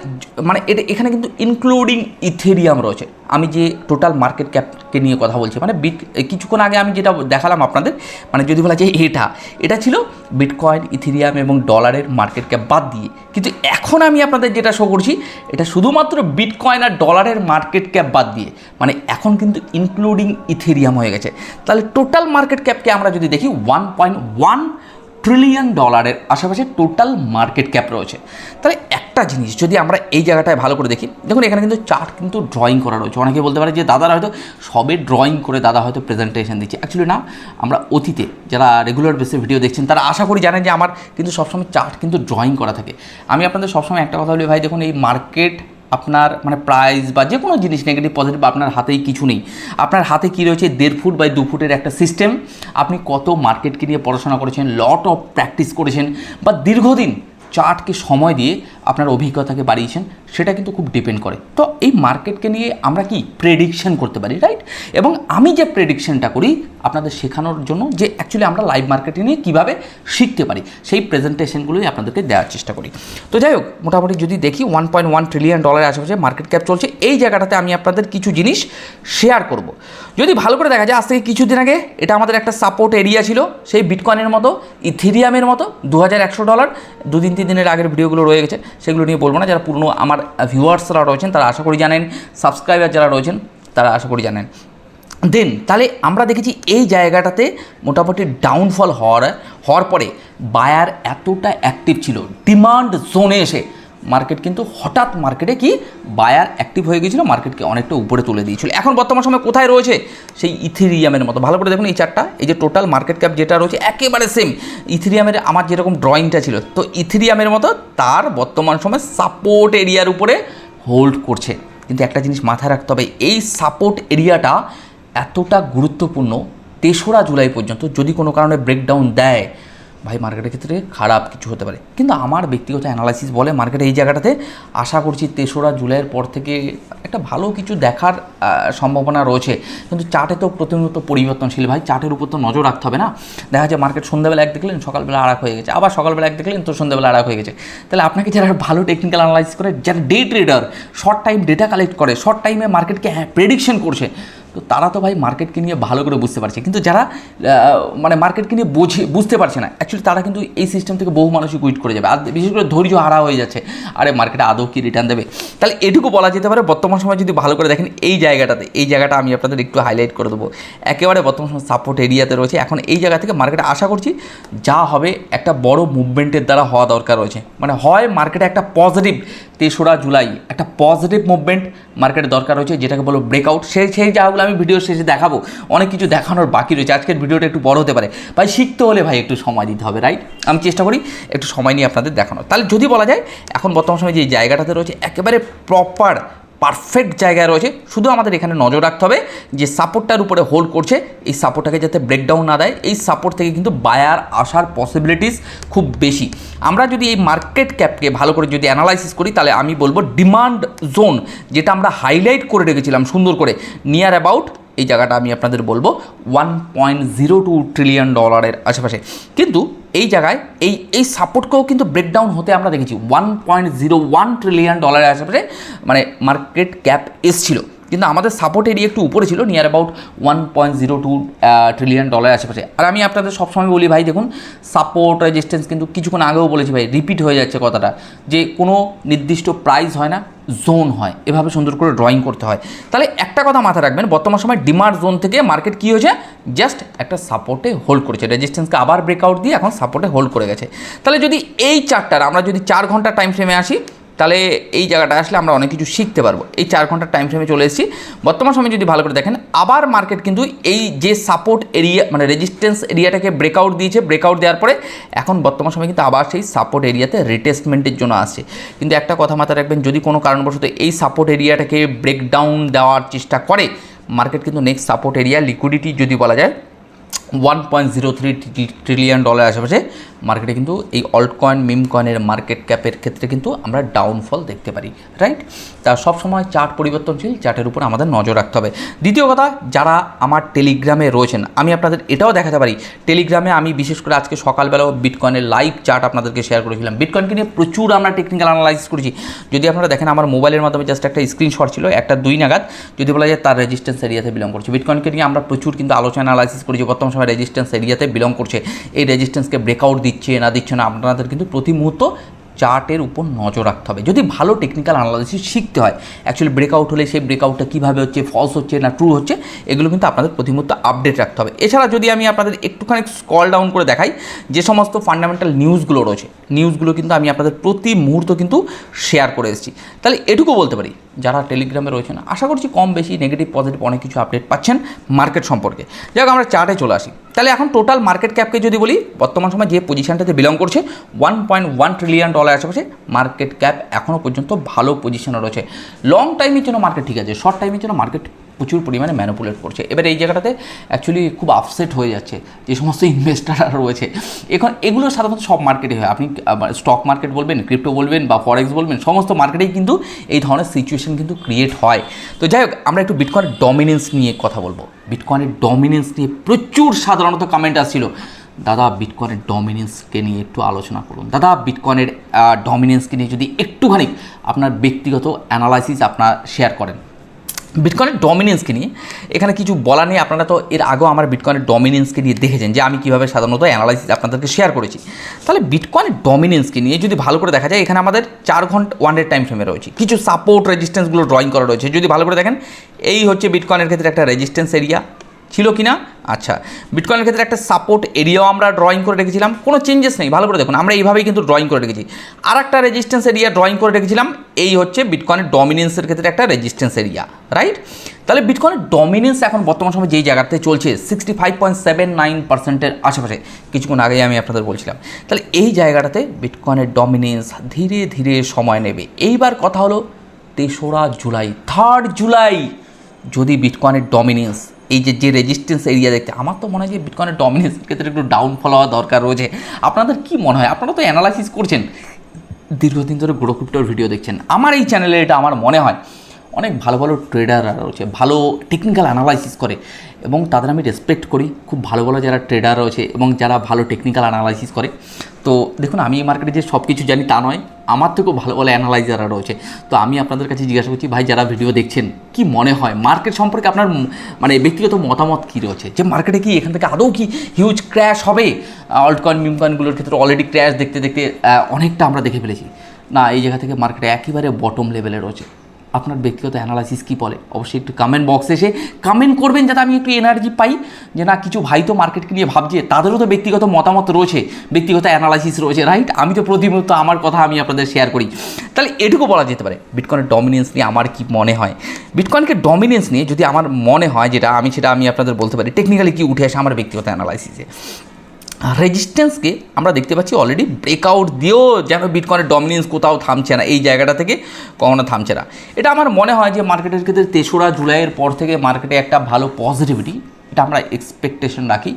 মানে এটা, এখানে কিন্তু ইনক্লুডিং ইথেরিয়াম রয়েছে। আমি যে টোটাল মার্কেট ক্যাপকে নিয়ে কথা বলছি মানে বিট কিছুক্ষণ আগে আমি যেটা দেখালাম আপনাদের মানে যদি বলা যায় এটা এটা ছিল বিটকয়েন ইথেরিয়াম এবং ডলারের মার্কেট ক্যাপ বাদ দিয়ে। কিন্তু এখন আমি আপনাদের যেটা শো করছি, এটা শুধুমাত্র বিটকয়েন আর ডলারের মার্কেট ক্যাপ বাদ দিয়ে। মানে এখন কিন্তু ইনক্লুডিং ইথেরিয়াম হয়ে গেছে। তাহলে টোটাল মার্কেট ক্যাপকে আমরা যদি দেখি ওয়ান পয়েন্ট ওয়ান ট্রিলিয়ন ডলারের আশেপাশে টোটাল মার্কেট ক্যাপ রয়েছে। তাহলে একটা জিনিস, যদি আমরা এই জায়গাটায় ভালো করে দেখি, দেখুন এখানে কিন্তু চার্ট কিন্তু ড্রয়িং করা রয়েছে। অনেকে বলতে পারে যে, দাদারা হয়তো সবে ড্রয়িং করে দাদা হয়তো প্রেজেন্টেশন দিচ্ছে। অ্যাকচুয়ালি না, আমরা অতীতে যারা রেগুলার বেসে ভিডিও দেখছেন, তারা আশা করি জানেন যে, আমার কিন্তু সবসময় চার্ট কিন্তু ড্রয়িং করা থাকে। আমি আপনাদের সবসময় একটা কথা বলি, ভাই, দেখুন এই মার্কেট আপনার মানে প্রাইস বা যে কোনো জিনিস নেগেটিভ পজিটিভ আপনার হাতেই কিছু নেই। আপনার হাতে কী রয়েছে? দেড় ফুট বাই দু ফুটের একটা সিস্টেম আপনি কত মার্কেটকে নিয়ে পড়াশোনা করেছেন? লট অফ প্র্যাকটিস করেছেন। বা দীর্ঘদিন চার্টকে সময় দিয়ে আপনার অভিজ্ঞতাকে বাড়িয়েছেন। সেটা কিন্তু খুব ডিপেন্ড করে। তো এই মার্কেটকে নিয়ে আমরা কি প্রেডিকশন করতে পারি রাইট এবং আমি যে প্রেডিকশনটা করি আপনাদের শেখানোর জন্য যে অ্যাকচুয়ালি আমরা লাইভ মার্কেটিং নিয়ে কীভাবে শিখতে পারি, সেই প্রেজেন্টেশনগুলোই আপনাদেরকে দেওয়ার চেষ্টা করি। তো যাই হোক, মোটামুটি যদি দেখি ওয়ান পয়েন্ট ওয়ান ট্রিলিয়ন ডলারের আশেপাশে মার্কেট ক্যাপ চলছে, এই জায়গাটাতে আমি আপনাদের কিছু জিনিস শেয়ার করব। যদি ভালো করে দেখা যায়, আজ থেকে কিছুদিন আগে এটা আমাদের একটা সাপোর্ট এরিয়া ছিল, সেই বিটকয়েনের মতো ইথিরিয়ামের মতো দু হাজার একশো ডলার দুদিন তিন দিনের আগের ভিডিওগুলো রয়ে গেছে, সেগুলো নিয়ে বলব না, যারা পুরনো আমার ভিউয়ার্সরা রয়েছেন, তারা আশা করি জানেন সাবস্ক্রাইবার যারা রয়েছেন, তারা আশা করি জানেন। দেন তাহলে আমরা দেখেছি এই জায়গাটাতে মোটামুটি ডাউনফল হওয়ার হওয়ার পরে বায়ার এতটা অ্যাক্টিভ ছিল। ডিমান্ড জোনে এসে মার্কেট কিন্তু হঠাৎ মার্কেটে কি বায়ার অ্যাক্টিভ হয়ে গিয়েছিল মার্কেটকে অনেকটা উপরে তুলে দিয়েছিল। এখন বর্তমান সময় কোথায় রয়েছে? সেই ইথিরিয়ামের মতো। ভালো করে দেখুন এই চারটা এই যে টোটাল মার্কেট ক্যাপ যেটা রয়েছে, একেবারে সেম ইথিরিয়ামের আমার যেরকম ড্রয়িংটা ছিল, তো ইথিরিয়ামের মতো তার বর্তমান সময় সাপোর্ট এরিয়ার উপরে হোল্ড করছে। কিন্তু একটা জিনিস মাথায় রাখতে হবে, এই সাপোর্ট এরিয়াটা এতটা গুরুত্বপূর্ণ, তেসরা জুলাই পর্যন্ত যদি কোনো কারণে ব্রেকডাউন দেয় ভাই মার্কেটের ক্ষেত্রে খারাপ কিছু হতে পারে। কিন্তু আমার ব্যক্তিগত অ্যানালাইসিস বলে মার্কেটে এই জায়গাটাতে আশা করছি তেসরা জুলাইয়ের পর থেকে একটা ভালো কিছু দেখার সম্ভাবনা রয়েছে। কিন্তু চার্টে তো প্রতিনিয়ত পরিবর্তনশীল ভাই চার্টের উপর তো নজর রাখতে হবে না। দেখা যায় মার্কেট সন্ধ্যাবেলা এক দেখলেন, সকালবেলা আড়াক হয়ে গেছে। আবার সকালবেলা এক দেখলেন, তো সন্ধ্যাবেলা আড়াক হয়ে গেছে। তাহলে আপনাকে যারা ভালো টেকনিক্যাল অ্যানালাইসিস করে, যারা day trader short time data collect করে শর্ট টাইমে মার্কেটকে প্রেডিকশন করছে তো তারা তো ভাই মার্কেটকে নিয়ে ভালো করে বুঝতে পারছে। কিন্তু যারা মানে মার্কেটকে নিয়ে বুঝে, বুঝতে পারছে না অ্যাকচুয়ালি তারা কিন্তু এই সিস্টেম থেকে বহু মানুষই কুইট করে যাবে। আর বিশেষ করে ধৈর্য হারা হয়ে যাচ্ছে। আরে মার্কেটে আদৌ কি রিটার্ন দেবে? তাহলে এটুকু বলা যেতে পারে, বর্তমান সময় যদি ভালো করে দেখেন এই জায়গাটাতে, এই জায়গাটা আমি আপনাদের একটু হাইলাইট করে দেবো। একেবারে বর্তমান সময় সাপোর্ট এরিয়াতে রয়েছে। এখন এই জায়গা থেকে মার্কেটে আশা করছি যা হবে একটা বড় মুভমেন্টের দ্বারা হওয়া দরকার রয়েছে। মানে হয় মার্কেটে একটা পজিটিভ তেসরা জুলাই, একটা পজিটিভ মুভমেন্ট মার্কেটে দরকার রয়েছে, যেটাকে বলো ব্রেকআউট সেই সেই জায়গাগুলো আমি ভিডিও শেষে দেখাবো। অনেক কিছু দেখানোর বাকি রয়েছে। আজকের ভিডিওটা একটু বড় হতে পারে। ভাই, শিখতে হলে ভাই একটু সময় দিতে হবে রাইট আমি চেষ্টা করি একটু সময় নিয়ে আপনাদের দেখানো তাহলে যদি বলা যায়, এখন বর্তমান সময় যে জায়গাটাতে রয়েছে, একেবারে প্রপার পারফেক্ট জায়গায় রয়েছে। শুধু আমাদের এখানে নজর রাখতে হবে যে সাপোর্টটার উপরে হোল্ড করছে। এই সাপোর্টটাকে যাতে ব্রেকডাউন না দেয়, এই সাপোর্ট থেকে কিন্তু বায়ার আসার পসিবিলিটিস খুব বেশি। আমরা যদি এই মার্কেট ক্যাপকে ভালো করে যদি অ্যানালাইসিস করি, তাহলে আমি বলব ডিমান্ড জোন যেটা আমরা হাইলাইট করে রেখেছিলাম সুন্দর করে। নিয়ার অ্যাবাউট এই জায়গাটা আমি আপনাদের বলব one point zero two trillion ডলারের আশেপাশে। কিন্তু এই জায়গায় এই এই সাপোর্টকেও কিন্তু ব্রেকডাউন হতে আমরা দেখেছি। One point zero one trillion ডলারের আশেপাশে মানে মার্কেট ক্যাপ এসছিল। কিন্তু আমাদের সাপোর্ট এরিয়া একটু উপরে ছিল near about one point zero two trillion dollar আশেপাশে। আর আমি আপনাদের সবসময় বলি ভাই, দেখুন সাপোর্ট রেজিস্ট্যান্স কিন্তু কিছুক্ষণ আগেও বলেছি ভাই রিপিট হয়ে যাচ্ছে কথাটা। যে কোনো নির্দিষ্ট প্রাইস হয় না জোন হয়, এভাবে সুন্দর করে ড্রয়িং করতে হয়। তাহলে একটা কথা মাথায় রাখবেন, বর্তমান সময় ডিমান্ড জোন থেকে মার্কেট কী হয়েছে? জাস্ট একটা সাপোর্টে হোল্ড করেছে। রেজিস্ট্যান্সকে আবার ব্রেকআউট দিয়ে এখন সাপোর্টে হোল্ড করে গেছে। তাহলে যদি এই চারটার, আমরা যদি চার ঘণ্টা টাইম ফ্রেমে আসি তাহলে এই জায়গাটা আসলে আমরা অনেক কিছু শিখতে পারব। এই চার ঘণ্টার টাইম ফ্রেমে চলে এসেছি। বর্তমান সময় যদি ভালো করে দেখেন, আবার মার্কেট কিন্তু এই যে সাপোর্ট এরিয়া মানে রেজিস্ট্যান্স এরিয়াটাকে ব্রেকআউট দিয়েছে। ব্রেকআউট দেওয়ার পরে এখন বর্তমান সময় কিন্তু আবার সেই সাপোর্ট এরিয়াতে রিটেস্টমেন্টের জন্য আসে কিন্তু একটা কথা মাথায় রাখবেন, যদি কোনো কারণবশত এই সাপোর্ট এরিয়াটাকে ব্রেকডাউন দেওয়ার চেষ্টা করে মার্কেট কিন্তু নেক্সট সাপোর্ট এরিয়া লিকুইডিটি যদি বলা যায় one point zero three trillion dollar আশেপাশে মার্কেটে কিন্তু এই অল্ট কয়েন মিম কয়েনের মার্কেট ক্যাপের ক্ষেত্রে কিন্তু আমরা ডাউনফল দেখতে পারি রাইট তা সবসময় চার্ট পরিবর্তনশীল চার্টের উপর আমাদের নজর রাখতে হবে। দ্বিতীয় কথা, যারা আমার টেলিগ্রামে রয়েছেন, আমি আপনাদের এটাও দেখাতে পারি। টেলিগ্রামে আমি বিশেষ করে আজকে সকালবেলাও বিটকয়েনের লাইভ চার্ট আপনাদেরকে শেয়ার করেছিলাম। বিটকয়েনকে নিয়ে প্রচুর আমরা টেকনিক্যাল অ্যানালাইসিস করেছি। যদি আপনারা দেখেন, আমার মোবাইলের মাধ্যমে জাস্ট একটা স্ক্রিনশট ছিল, একটা দুই নাগাদ। যদি বলা যায় তার রেজিস্ট্যান্স এরিয়াতে বিলং করছে। বিটকয়েনকে নিয়ে আমরা প্রচুর কিন্তু আলোচনা অ্যানালাইসিস করেছি বর্তমান সময় রেজিস্ট্যান্স এরিয়াতে বিলং করছে। এই রেজিস্ট্যান্সকে ব্রেকআউট দিচ্ছে, না দিচ্ছে না, আপনাদের কিন্তু প্রতি মুহূর্ত চার্টের উপর নজর রাখতে হবে। যদি ভালো টেকনিক্যাল অ্যানালাইসিস শিখতে হয় অ্যাকচুয়ালি ব্রেকআউট হলে সেই ব্রেকআউটটা কীভাবে হচ্ছে ফলস হচ্ছে না ট্রু হচ্ছে, এগুলো কিন্তু আপনাদের প্রতি মুহূর্ত আপডেট রাখতে হবে। এছাড়া যদি আমি আপনাদের একটুখানি স্কল ডাউন করে দেখাই, যে সমস্ত ফান্ডামেন্টাল নিউজগুলো রয়েছে নিউজগুলো কিন্তু আমি আপনাদের প্রতি মুহূর্ত কিন্তু শেয়ার করে এসেছি। তাহলে এটুকু বলতে পারি যারা টেলিগ্রামে রয়েছেন, আশা করছি কম বেশি নেগেটিভ পজিটিভ অনেক কিছু আপডেট পাচ্ছেন মার্কেট সম্পর্কে। যাই হোক আমরা চার্টে চলে আসি। তাহলে এখন টোটাল মার্কেট ক্যাপকে যদি বলি, বর্তমান সময় যে পজিশনটাতে বিলং করছে one point one trillion dollar আশেপাশে মার্কেট ক্যাপ এখনও পর্যন্ত ভালো পজিশনে রয়েছে। লং টাইমের জন্য মার্কেট ঠিক আছে শর্ট টাইমের জন্য মার্কেট প্রচুর পরিমাণে ম্যানুপুলেট করছে। এবার এই জায়গাটাতে অ্যাকচুয়ালি খুব আপসেট হয়ে যাচ্ছে যে সমস্ত ইনভেস্টাররা রয়েছে। এখন এগুলো সাধারণত সব মার্কেটে হয়। আপনি স্টক মার্কেট বলবেন ক্রিপ্টো বলবেন বা ফরেক্স বলবেন, সমস্ত মার্কেটেই কিন্তু এই ধরনের সিচুয়েশন কিন্তু ক্রিয়েট হয়। তো যাই হোক, আমরা একটু বিটকয়েনের ডমিনেন্স নিয়ে কথা বলব। বিটকয়েনের ডমিনেন্স নিয়ে প্রচুর সাধারণত কমেন্ট আসছিল। দাদা বিটকয়েনের ডমিনেন্সকে নিয়ে একটু আলোচনা করুন। দাদা বিটকয়েনের ডমিনেন্সকে নিয়ে যদি একটুখানি আপনার ব্যক্তিগত অ্যানালাইসিস আপনার শেয়ার করেন। বিটকয়েনের ডমিনেন্সকে নিয়ে, এখানে কিছু বলা নেই। আপনারা তো এর আগেও আমার বিটকয়েনের ডমিনেন্সকে নিয়ে দেখেছেন যে আমি কীভাবে সাধারণত অ্যানালাইসিস আপনাদেরকে শেয়ার করেছি। তাহলে বিটকয়েনের ডমিনেন্সকে নিয়ে যদি ভালো করে দেখা যায়, এখানে আমাদের চার ঘণ্টা ওয়ান টাইম ফ্রেমে রয়েছে। কিছু সাপোর্ট রেজিস্ট্যান্সগুলো ড্রয়িং করা রয়েছে। যদি ভালো করে দেখেন, এই হচ্ছে বিটকয়েনের ক্ষেত্রে একটা রেজিস্ট্যান্স এরিয়া ছিল কি না আচ্ছা বিটকয়েনের ক্ষেত্রে একটা সাপোর্ট এরিয়াও আমরা ড্রয়িং করে রেখেছিলাম। কোনো চেঞ্জেস নেই, ভালো করে দেখুন, আমরা এইভাবেই কিন্তু ড্রয়িং করে রেখেছি। আর একটা রেজিস্ট্যান্স এরিয়া ড্রয়িং করে রেখেছিলাম, এই হচ্ছে বিটকয়েনের ডমিনেন্সের ক্ষেত্রে একটা রেজিস্ট্যান্স এরিয়া রাইট তাহলে বিটকয়েনের ডমিনেন্স এখন বর্তমান সময় যেই জায়গাতে চলছে sixty five point seven nine পার্সেন্টের আশেপাশে। কিছুক্ষণ আগেই আমি আপনাদের বলছিলাম। তাহলে এই জায়গাটাতে বিটকয়েনের ডমিনেন্স ধীরে ধীরে সময় নেবে। এইবার কথা হলো, তেসরা জুলাই থার্ড জুলাই, যদি বিটকয়েনের ডমিনেন্স এই যে যে রেজিস্ট্যান্স এরিয়া দেখতে, আমার তো মনে হয় যে বিটকয়েনের ডমিনেন্সের ক্ষেত্রে একটু ডাউনফল হওয়া দরকার রয়েছে। আপনাদের কি মনে হয়? আপনারা তো অ্যানালাইসিস করছেন। দীর্ঘদিন ধরে গ্রো ক্রিপ্টোর ভিডিও দেখছেন। আমার এই চ্যানেলে এটা আমার মনে হয়, অনেক ভালো ভালো ট্রেডাররা রয়েছে, ভালো টেকনিক্যাল অ্যানালাইসিস করে এবং তাদের আমি রেসপেক্ট করি। খুব ভালো ভালো যারা ট্রেডার রয়েছে এবং যারা ভালো টেকনিক্যাল অ্যানালাইসিস করে। তো দেখুন, আমি এই মার্কেটে যে সব কিছু জানি তা নয়, আমার থেকেও ভালো ভালো অ্যানালাইজাররা রয়েছে। তো আমি আপনাদের কাছে জিজ্ঞাসা করছি, ভাই, যারা ভিডিও দেখছেন, কি মনে হয় মার্কেট সম্পর্কে আপনার মানে ব্যক্তিগত মতামত কী রয়েছে? যে মার্কেটে কি এখান থেকে আদৌ কি হিউজ ক্র্যাশ হবে? অল্ট কয়েন মিম ক্ষেত্রে অলরেডি ক্র্যাশ দেখতে দেখতে অনেকটা আমরা দেখে ফেলেছি। না, এই জায়গা থেকে মার্কেটে একেবারে বটম লেভেলে রয়েছে। আপনার ব্যক্তিগত অ্যানালাইসিস কী বলে? অবশ্যই একটু কমেন্ট বক্সে এসে কমেন্ট করবেন যাতে আমি একটু এনার্জি পাই। যে না, কিছু ভাই তো মার্কেটকে নিয়ে ভাবছে, তাদেরও তো ব্যক্তিগত মতামত রয়েছে, ব্যক্তিগত অ্যানালাইসিস রয়েছে রাইট আমি তো প্রতিনিয়ত আমার কথা আমি আপনাদের শেয়ার করি। তাহলে এটুকু বলা যেতে পারে বিটকয়েনের ডমিনেন্স নিয়ে আমার কি মনে হয়? বিটকয়েনকে ডমিনেন্স নিয়ে যদি আমার মনে হয়, যেটা আমি, সেটা আমি আপনাদের বলতে পারি টেকনিক্যালি কি উঠে আসে আমার ব্যক্তিগত অ্যানালাইসিসে রেজিস্ট্যান্সকে আমরা দেখতে পাচ্ছি অলরেডি ব্রেকআউট দিয়েও যেন বিটকয়েনের ডমিনেন্স কোথাও থামছে না, এই জায়গাটা থেকে কখনো থামছে না। এটা আমার মনে হয় যে মার্কেটের ক্ষেত্রে তেসরা জুলাইয়ের পর থেকে মার্কেটে একটা ভালো পজিটিভিটি এটা আমরা এক্সপেকটেশন রাখি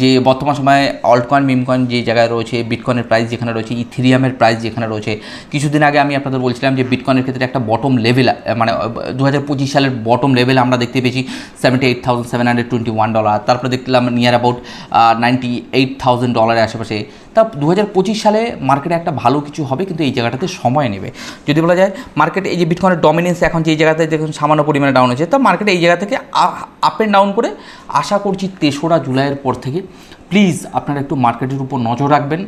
যে বর্তমান সময়ে অল্ট কয়েন মিম কয়েন যে জায়গায় রয়েছে বিটকয়েনের প্রাইস যেখানে রয়েছে ইথিরিয়ামের প্রাইস যেখানে রয়েছে, কিছুদিন আগে আমি আপনাদের বলছিলাম যে বিটকয়েনের ক্ষেত্রে একটা বটম লেভেল মানে দু হাজার পঁচিশ সালের বটম লেভেল আমরা দেখতে পেয়েছি seventy eight thousand seven hundred twenty one dollar তারপরে দেখলাম near about ninety eight thousand ডলারের আশেপাশে। তা দু হাজার পঁচিশ সালে মার্কেটে একটা ভালো কিছু হবে, কিন্তু এই জায়গাটাতে সময় নেবে। যদি বলা যায় মার্কেটে এই যে বিটকয়েনের ডমিনেন্স এখন যে এই জায়গাতে দেখুন সামান্য পরিমাণে ডাউন হয়েছে, তা মার্কেটে এই জায়গা থেকে আপ অ্যান্ড ডাউন করে আশা করছি তেসরা জুলাইয়ের পর থেকে প্লিজ আপনারা একটু মার্কেটের উপর নজর রাখবেন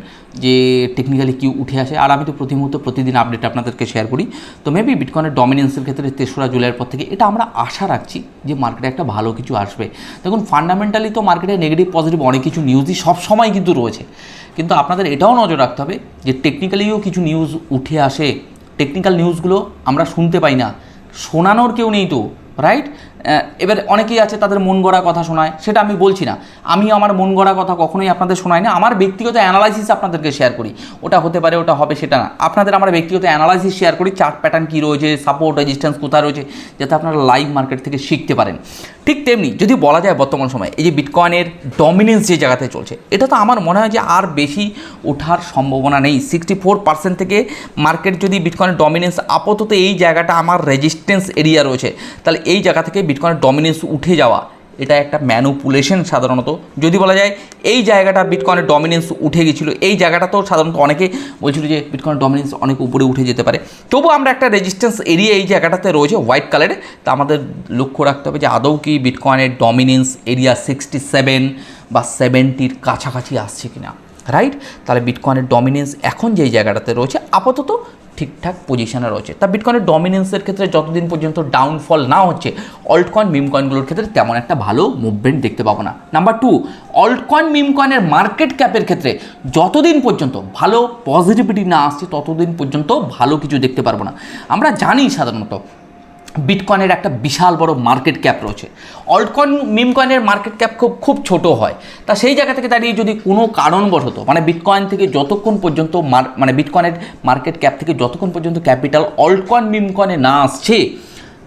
যে টেকনিক্যালি কি উঠে আসে। আর আমি তো প্রতি মুহূর্তে প্রতিদিন আপডেট আপনাদেরকে শেয়ার করি। তো মেবি বিটকয়েনের ডমিনেন্সের ক্ষেত্রে তেসরা জুলাইয়ের পর থেকে, এটা আমরা আশা রাখছি যে মার্কেটে একটা ভালো কিছু আসবে। দেখুন ফান্ডামেন্টালি তো মার্কেটে নেগেটিভ পজিটিভ অনেক কিছু নিউজই সবসময় কিন্তু রয়েছে। কিন্তু আপনাদের এটাও নজর রাখতে হবে যে টেকনিক্যালিও কিছু নিউজ উঠে আসে। টেকনিক্যাল নিউজগুলো আমরা শুনতে পাই না। শোনানোর কেউ নেই তো রাইট এবার অনেকেই আছে তাদের মন গড়া কথা শোনায়, সেটা আমি বলছি না। আমি আমার মন গড়া কথা কখনোই আপনাদের শোনাই না। আমার ব্যক্তিগত অ্যানালাইসিস আপনাদেরকে শেয়ার করি। ওটা হতে পারে, ওটা হবে, সেটা না। আপনাদের আমার ব্যক্তিগত অ্যানালাইসিস শেয়ার করি চার্ট প্যাটার্ন কী রয়েছে সাপোর্ট রেজিস্ট্যান্স কোথায় রয়েছে, যাতে আপনারা লাইভ মার্কেট থেকে শিখতে পারেন। ঠিক তেমনি যদি বলা যায় বর্তমান সময়, এই যে বিটকয়েনের ডমিনেন্স যে জায়গাতে চলছে, এটা তো আমার মনে হয় যে আর বেশি ওঠার সম্ভাবনা নেই। সিক্সটি ফোর পার্সেন্ট থেকে মার্কেট যদি বিটকয়েনের ডমিনেন্স আপাতত এই জায়গাটা আমার রেজিস্ট্যান্স এরিয়া রয়েছে, তাহলে এই জায়গা থেকে বিটকয়েনের ডমিনেন্স উঠে যাওয়া, এটা একটা ম্যানুপুলেশন সাধারণত। যদি বলা যায়, এই জায়গাটা বিটকয়েনের ডমিনেন্স উঠে গেছিল, এই জায়গাটা তো সাধারণত অনেকে বলছিল যে বিটকয়েনের ডমিনেন্স অনেক উপরে উঠে যেতে পারে। তবু আমরা একটা রেজিস্ট্যান্স এরিয়া এই জায়গাটাতে রয়েছে হোয়াইট কালারে তা আমাদের লক্ষ্য রাখতে হবে যে আদৌ কি বিটকয়েনের ডমিনেন্স এরিয়া সিক্সটি সেভেন বা সেভেন্টির কাছাকাছি আসছে কিনা রাইট তাহলে বিটকয়েনের ডমিনেন্স এখন যেই জায়গাটাতে রয়েছে, আপাতত ঠিকঠাক পজিশনে রয়েছে। তা বিটকয়েনের ডমিনেন্সের ক্ষেত্রে যতদিন পর্যন্ত ডাউনফল না হচ্ছে অল্ট কয়েন মিম কয়েনগুলোর ক্ষেত্রে তেমন একটা ভালো মুভমেন্ট দেখতে পাবো না। Number two alt coin meme কয়েনের মার্কেট ক্যাপের ক্ষেত্রে যতদিন পর্যন্ত ভালো পজিটিভিটি না আসছে, ততদিন পর্যন্ত ভালো কিছু দেখতে পারব না। আমরা জানি সাধারণত বিটকয়েনের একটা বিশাল বড় মার্কেট ক্যাপ রয়েছে। অল্টকয়েন মিম কয়েনের মার্কেট ক্যাপ খুব খুব ছোট হয়। তা সেই জায়গা থেকে দাঁড়িয়ে যদি কোনো কারণবশত মানে বিটকয়েন থেকে যতক্ষণ পর্যন্ত মানে বিটকয়েনের মার্কেট ক্যাপ থেকে যতক্ষণ পর্যন্ত ক্যাপিটাল অল্টকয়েন মিম কয়েনে না আসছে,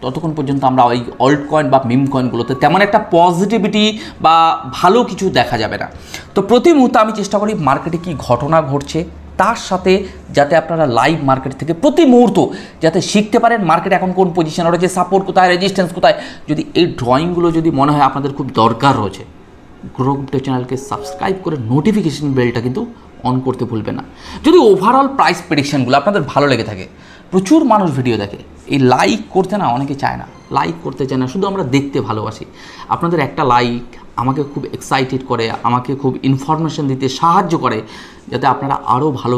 ততক্ষণ পর্যন্ত আমরা ওই অল্ট কয়েন বা মিম কয়েনগুলোতে তেমন একটা পজিটিভিটি বা ভালো কিছু দেখা যাবে না। তো প্রতি মুহূর্তে আমি চেষ্টা করি মার্কেটে কি ঘটনা ঘটছে তার সাথে যাতে আপনারা লাইভ মার্কেট থেকে প্রতি মুহূর্ত যাতে শিখতে পারেন মার্কেট এখন কোন পজিশনে রয়েছে সাপোর্ট কোথায় রেজিস্ট্যান্স কোথায়, যদি এই ড্রয়িংগুলো যদি মনে হয় আপনাদের খুব দরকার রয়েছে গ্রো ক্রিপ্টো চ্যানেলকে সাবস্ক্রাইব করে নোটিফিকেশন বেলটা কিন্তু অন করতে ভুলবে না। যদি ওভারঅল প্রাইস প্রেডিকশানগুলো আপনাদের ভালো লেগে থাকে, প্রচুর মানুষ ভিডিও দেখে, এই লাইক করতে না অনেকে চায় না। লাইক করতে চায় না, শুধু আমরা দেখতে ভালোবাসি। আপনাদের একটা লাইক আমাকে খুব এক্সাইটেড করে, আমাকে খুব ইনফরমেশন দিতে সাহায্য করে, যাতে আপনারা আরও ভালো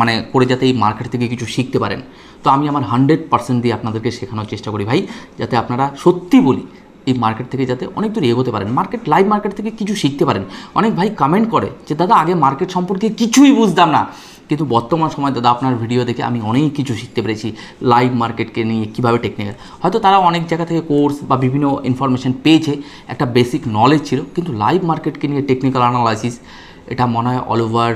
মানে করে যাতে এই মার্কেট থেকে কিছু শিখতে পারেন। তো আমি আমার হান্ড্রেড পার্সেন্ট দিয়ে আপনাদেরকে শেখানোর চেষ্টা করি ভাই, যাতে আপনারা সত্যি বলি এই মার্কেট থেকে যাতে অনেক দূর এগোতে পারেন। মার্কেট লাইভ মার্কেট থেকে কিছু শিখতে পারেন। অনেক ভাই কমেন্ট করে যে, দাদা, আগে মার্কেট সম্পর্কে কিছুই বুঝতাম না। কিন্তু বর্তমান সময় দাদা আপনার ভিডিও দেখে আমি অনেক কিছু শিখতে পেরেছি লাইভ মার্কেটকে নিয়ে, কীভাবে টেকনিক্যাল হয়তো তারা অনেক জায়গা থেকে কোর্স বা বিভিন্ন ইনফরমেশন পেয়েছে, একটা বেসিক নলেজ ছিল, কিন্তু লাইভ মার্কেটকে নিয়ে টেকনিক্যাল অ্যানালাইসিস এটা মনে হয় অল ওভার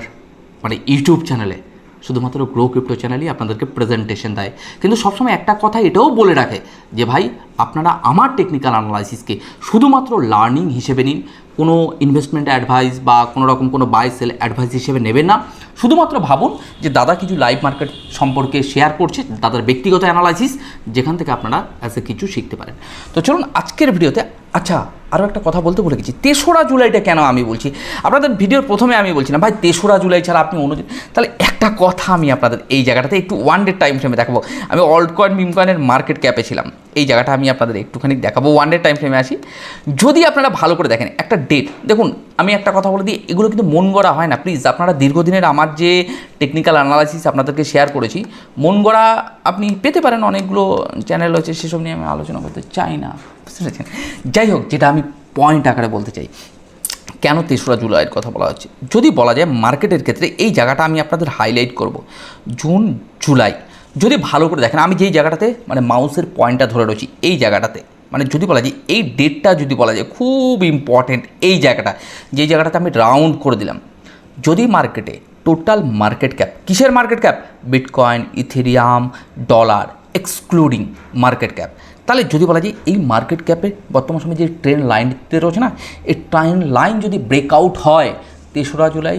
মানে ইউটিউব চ্যানেলে শুধুমাত্র গ্রো ক্রিপ্টো চ্যানেলই আপনাদেরকে প্রেজেন্টেশন দেয়। কিন্তু সবসময় একটা কথা এটাও বলে রাখে যে ভাই আপনারা আমার টেকনিক্যাল অ্যানালাইসিসকে শুধুমাত্র লার্নিং হিসেবে নিন। কোনো ইনভেস্টমেন্ট অ্যাডভাইস বা কোনো রকম কোনো বাই সেল অ্যাডভাইস হিসেবে নেবেন না। শুধুমাত্র ভাবুন যে দাদা কিছু লাইভ মার্কেট সম্পর্কে শেয়ার করছে দাদার ব্যক্তিগত অ্যানালাইসিস যেখান থেকে আপনারা অ্যাজ এ কিছু শিখতে পারেন। তো চলুন আজকের ভিডিওতে আচ্ছা আরও একটা কথা বলতে ভুলে গেছি। তেসরা জুলাইটা কেন আমি বলছি? আপনাদের ভিডিওর প্রথমে আমি বলছিলাম, ভাই, তেসরা জুলাই ছাড়া আপনি অনুযায়ী তাহলে একটা কথা আমি আপনাদের এই জায়গাটাতে একটু ওয়ান ডে টাইম ফ্রেমে দেখাবো। আমি অল্ড কয়েন মিম কয়েনের মার্কেট ক্যাপে ছিলাম। এই জায়গাটা আমি আপনাদের একটুখানি দেখাবো ওয়ান ডে টাইম ফ্রেমে আসি যদি আপনারা ভালো করে দেখেন, একটা ডেট দেখুন, আমি একটা কথা বলে দিই, এগুলো কিন্তু মন গড়া হয় না প্লিজ আপনারা দীর্ঘদিনের আমার যে টেকনিক্যাল অ্যানালাইসিস আপনাদেরকে শেয়ার করেছি, মন গড়া আপনি পেতে পারেন অনেকগুলো চ্যানেল রয়েছে, সেসব নিয়ে আমি আলোচনা করতে চাই না। বুঝতে যাই হোক, যেটা আমি পয়েন্ট আকারে বলতে চাই, কেন তেসরা জুলাইয়ের কথা বলা হচ্ছে? যদি বলা যায় মার্কেটের ক্ষেত্রে এই জায়গাটা আমি আপনাদের হাইলাইট করব। জুন, জুলাই যদি ভালো করে দেখেন, আমি যেই জায়গাটাতে মানে মাউসের পয়েন্টটা ধরে রয়েছি, এই জায়গাটাতে মানে যদি বলা যায়, এই ডেটটা যদি বলা যায়, খুব ইম্পর্টেন্ট এই জায়গাটা, যেই জায়গাটাতে আমি রাউন্ড করে দিলাম, যদি মার্কেটে টোটাল মার্কেট ক্যাপ কিসের market cap bitcoin ethereum dollar excluding market cap তাহলে যদি বলা যায়, এই মার্কেট ক্যাপে বর্তমান সময়ে যে ট্রেন লাইনতে রয়েছে না, এই ট্রেন লাইন যদি ব্রেকআউট হয়, তেসরা জুলাই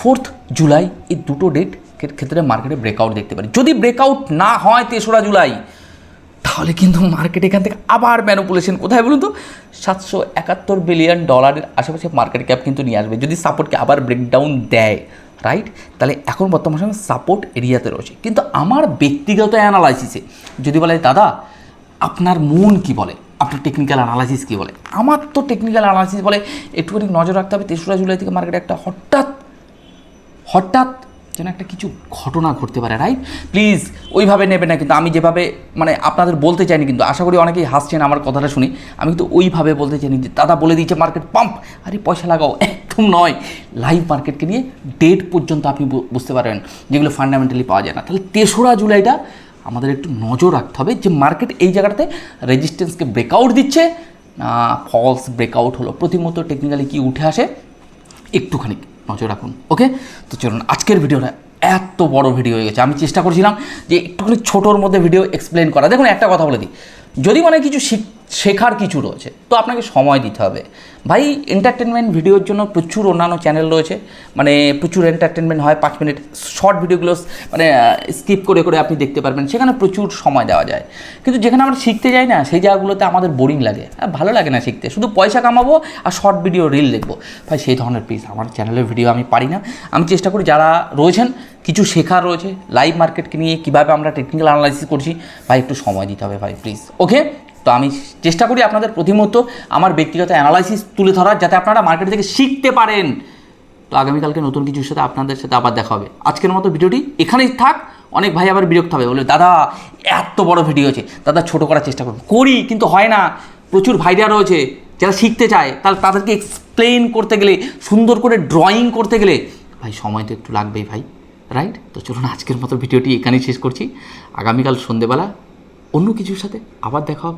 ফোর্থ জুলাই, এই দুটো ডেট ক্ষেত্রে মার্কেটে ব্রেকআউট দেখতে পারি। যদি ব্রেকআউট না হয় তেসরা জুলাই, তাহলে কিন্তু মার্কেট এখান থেকে আবার ম্যানুপুলেশন কোথায় বলুন তো? সাতশো একাত্তর বিলিয়ন ডলারের আশেপাশে মার্কেট ক্যাপ কিন্তু নিয়ে আসবে। যদি সাপোর্টকে আবার ব্রেকডাউন দেয় রাইট তাহলে এখন বর্তমান সময় সাপোর্ট এরিয়াতে রয়েছে। কিন্তু আমার ব্যক্তিগত অ্যানালাইসিসে যদি বলে, দাদা, আপনার মন কি বলে? আপনার টেকনিক্যাল অ্যানালাইসিস কী বলে? আমার তো টেকনিক্যাল অ্যানালাইসিস বলে, একটুখানি নজর রাখতে হবে তেসরা জুলাই থেকে মার্কেটে একটা হঠাৎ হঠাৎ যেন একটা কিছু ঘটনা ঘটতে পারে রাইট প্লিজ ওইভাবে নেবে না কিন্তু আমি যেভাবে মানে আপনাদের বলতে চাইনি কিন্তু আশা করি অনেকেই হাসছেন আমার কথাটা শুনি। আমি কিন্তু ওইভাবে বলতে চাইনি যে দাদা বলে দিয়েছে মার্কেট পাম্প আরে পয়সা লাগাও, একদম নয়। লাইভ মার্কেটকে নিয়ে ডেট পর্যন্ত আপনি বুঝতে পারবেন যেগুলো ফান্ডামেন্টালি পাওয়া যায় না। তাহলে তেসরা জুলাইটা আমাদের একটু নজর রাখতে হবে যে মার্কেট এই জায়গাটাতে রেজিস্ট্যান্সকে ব্রেকআউট দিচ্ছে না ফলস ব্রেকআউট হলো। প্রতিমতো টেকনিক্যালি কি উঠে আসে? একটুখানি নজর রাখুন ওকে তো চলুন, আজকের ভিডিওটা এত বড় ভিডিও হয়ে গেছে। আমি চেষ্টা করছিলাম যে একটুখানি ছোটোর মধ্যে ভিডিও এক্সপ্লেন করা। দেখুন, একটা কথা বলে দিই। যদি মানে কিছু শিখ- শেখার কিছু রয়েছে। তো আপনাকে সময় দিতে হবে। ভাই এন্টারটেনমেন্ট ভিডিওর জন্য প্রচুর অন্যান্য চ্যানেল রয়েছে। মানে প্রচুর এন্টারটেনমেন্ট হয়, পাঁচ মিনিট শর্ট ভিডিওগুলো মানে স্কিপ করে করে আপনি দেখতে পারবেন। সেখানে প্রচুর সময় দেওয়া যায়। কিন্তু যেখানে আমরা শিখতে যাই না, সেই জায়গাগুলোতে আমাদের বোরিং লাগে। ভালো লাগে না শিখতে। শুধু পয়সা কামাবো আর শর্ট ভিডিও রিল দেখব। ভাই, সেই ধরনের প্লিজ আমার চ্যানেলের ভিডিও আমি পারি না। আমি চেষ্টা করি যারা রয়েছেন, কিছু শেখার রয়েছে। লাইভ মার্কেটকে নিয়ে কীভাবে আমরা টেকনিক্যাল অ্যানালাইসিস করছি, ভাই, একটু সময় দিতে হবে ভাই প্লিজ ওকে তো আমি চেষ্টা করি আপনাদের প্রতিমত আমার ব্যক্তিগত অ্যানালাইসিস তুলে ধরার যাতে আপনারা মার্কেট থেকে শিখতে পারেন। তো আগামীকালকে নতুন কিছুর সাথে আপনাদের সাথে আবার দেখা হবে। আজকের মতো ভিডিওটি এখানেই থাক। অনেক ভাই আবার বিরক্ত হবে। বলে, দাদা, এত বড় ভিডিও আছে। দাদা, ছোট করার চেষ্টা করুন। করি, কিন্তু হয় না। প্রচুর ভাইরা রয়েছে। যারা শিখতে চায় তাহলে তাদেরকে এক্সপ্লেন করতে গেলে, সুন্দর করে ড্রয়িং করতে গেলে, ভাই, সময় তো একটু লাগবেই ভাই রাইট তো চলুন আজকের মতো ভিডিওটি এখানেই শেষ করছি। আগামীকাল সন্ধেবেলা অন্য কিছুর সাথে আবার দেখা হবে।